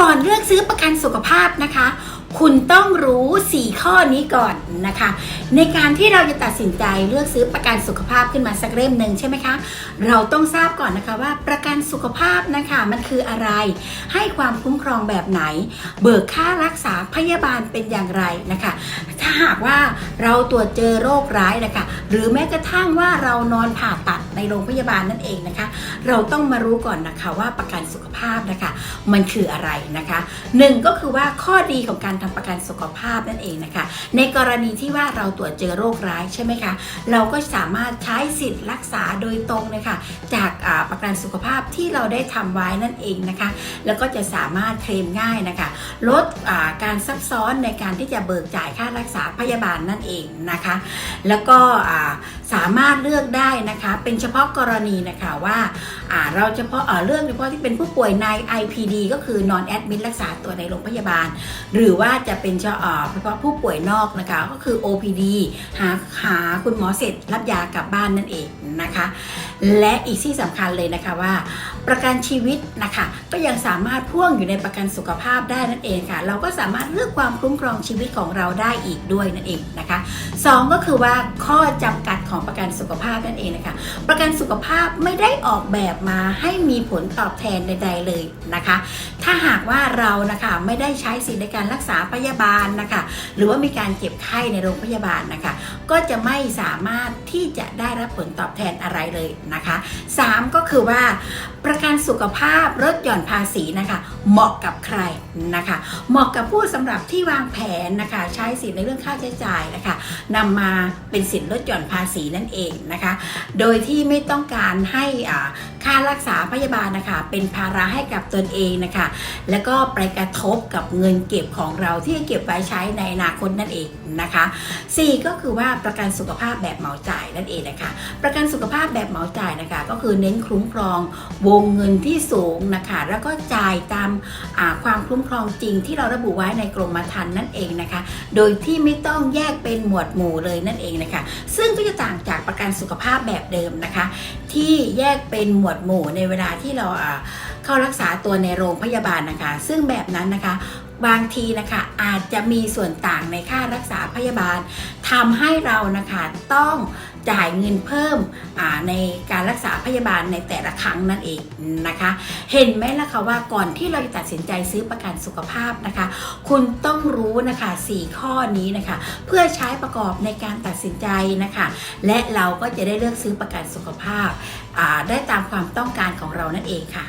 ก่อนเลือกซื้อประกันสุขภาพนะคะ คุณต้องรู้ 4 ข้อนี้ก่อนนะคะ ในการที่เราจะตัดสินใจเลือกซื้อประกันสุขภาพขึ้นมาสักเล่มหนึ่งใช่ไหมคะ เราต้องทราบก่อนนะคะว่าประกันสุขภาพนะคะมันคืออะไร ให้ความคุ้มครองแบบไหน เบิกค่ารักษาพยาบาลเป็นอย่างไรนะคะถ้าหากว่าเราตรวจเจอโรคร้ายนะคะหรือแม้กระทั่งว่าเรานอนผ่าตัดในโรงพยาบาลนั่นเองนะคะ เราต้องมารู้ก่อนนะคะว่าประกันสุขภาพนะคะ มันคืออะไรนะคะหนึ่งก็คือว่าข้อดีของการทำประกันสุขภาพนั่นเองนะคะ ในกรณีที่ว่าเราตรวจเจอโรคร้ายใช่ไหมคะเราก็สามารถใช้สิทธิ์รักษาโดยตรงเลยค่ะจากประกันสุขภาพที่เราได้ทำไว้นั่นเองนะคะ แล้วก็จะสามารถเคลมง่ายนะคะ ลดการซับซ้อนในการที่จะเบิกจ่ายค่ารักกษาพยาบาลนั่นเองนะคะ แล้วก็สามารถเลือกได้นะคะ เป็นเฉพาะกรณีนะคะว่าเราเฉพาะเรื่องเฉพาะที่เป็นผู้ป่วยใน IPD ก็คือนอนแอดมิดรักษาตัวในโรงพยาบาล หรือว่าจะเป็นเฉพาะเฉพาะผู้ป่วยนอกนะคะก็คือ OPD หาหาคุณหมอเสร็จรับยากลับบ้านนั่นเองนะคะ และอีกที่สำคัญเลยนะคะว่า ประกันชีวิตนะคะก็ยังสามารถพ่วงอยู่ในประกันสุขภาพได้นั่นเองค่ะ เราก็สามารถเลือกความคุ้มครองชีวิตของเราได้อีกด้วยนั่นเองนะคะสองก็คือว่าข้อจำกัดของประกันสุขภาพนั่นเองนะคะ ประกันสุขภาพไม่ได้ออกแบบมาให้มีผลตอบแทนใด ๆเลยนะคะ ถ้าหากว่าเรานะคะไม่ได้ใช้สิทธิในการรักษาพยาบาลนะคะ หรือว่ามีการเจ็บไข้ในโรงพยาบาลนะคะ ก็จะไม่สามารถที่จะได้รับผลตอบแทนอะไรเลยนะคะ 3 ก็คือว่าประกันสุขภาพลดหย่อนภาษีนะคะ เหมาะกับใครนะคะ เหมาะกับผู้สำหรับที่วางแผนนะคะ ใช้สิทธิ์ในเรื่องค่าใช้จ่ายนะคะนำมาเป็นสิทธิ์ลดหย่อนภาษีนั่นเองนะคะ โดยที่ไม่ต้องการให้ค่ารักษาพยาบาลนะคะ เป็นภาระให้กับตนเองนะคะแล้วก็ไปกระทบกับเงินเก็บของเราที่จะเก็บไว้ใช้ในอนาคตนั่นเองนะคะ 4 ก็คือว่าประกันสุขภาพแบบเหมาจ่ายนั่นเองนะคะ ประกันสุขภาพแบบเหมาจ่ายนะคะ ก็คือเน้นคุ้มครองวงเงินที่สูงนะคะ แล้วก็จ่ายตามความคุ้มครองจริงที่เราระบุไว้ในกรมธรรม์นั่นเองนะคะ โดยที่ไม่ต้องแยกเป็นหมวดหมู่เลยนั่นเองนะคะ ซึ่งก็จะต่างจากประกันสุขภาพแบบเดิมนะคะ ที่แยกเป็นหมวดหมู่ในเวลาที่เราอ่า เข้ารักษาตัวในโรงพยาบาลนะคะ ซึ่งแบบนั้นนะคะบางทีนะคะอาจจะมีส่วนต่างในค่ารักษาพยาบาลทำให้เรานะคะต้องจ่ายเงินเพิ่มในการรักษาพยาบาลในแต่ละครั้งนั่นเองนะคะ เห็นไหมล่ะคะว่าก่อนที่เราจะตัดสินใจซื้อประกันสุขภาพนะคะ คุณต้องรู้นะคะ 4 ข้อนี้นะคะ เพื่อใช้ประกอบในการตัดสินใจนะคะ และเราก็จะได้เลือกซื้อประกันสุขภาพาได้ตามความต้องการของเรานั่นเองค่ะ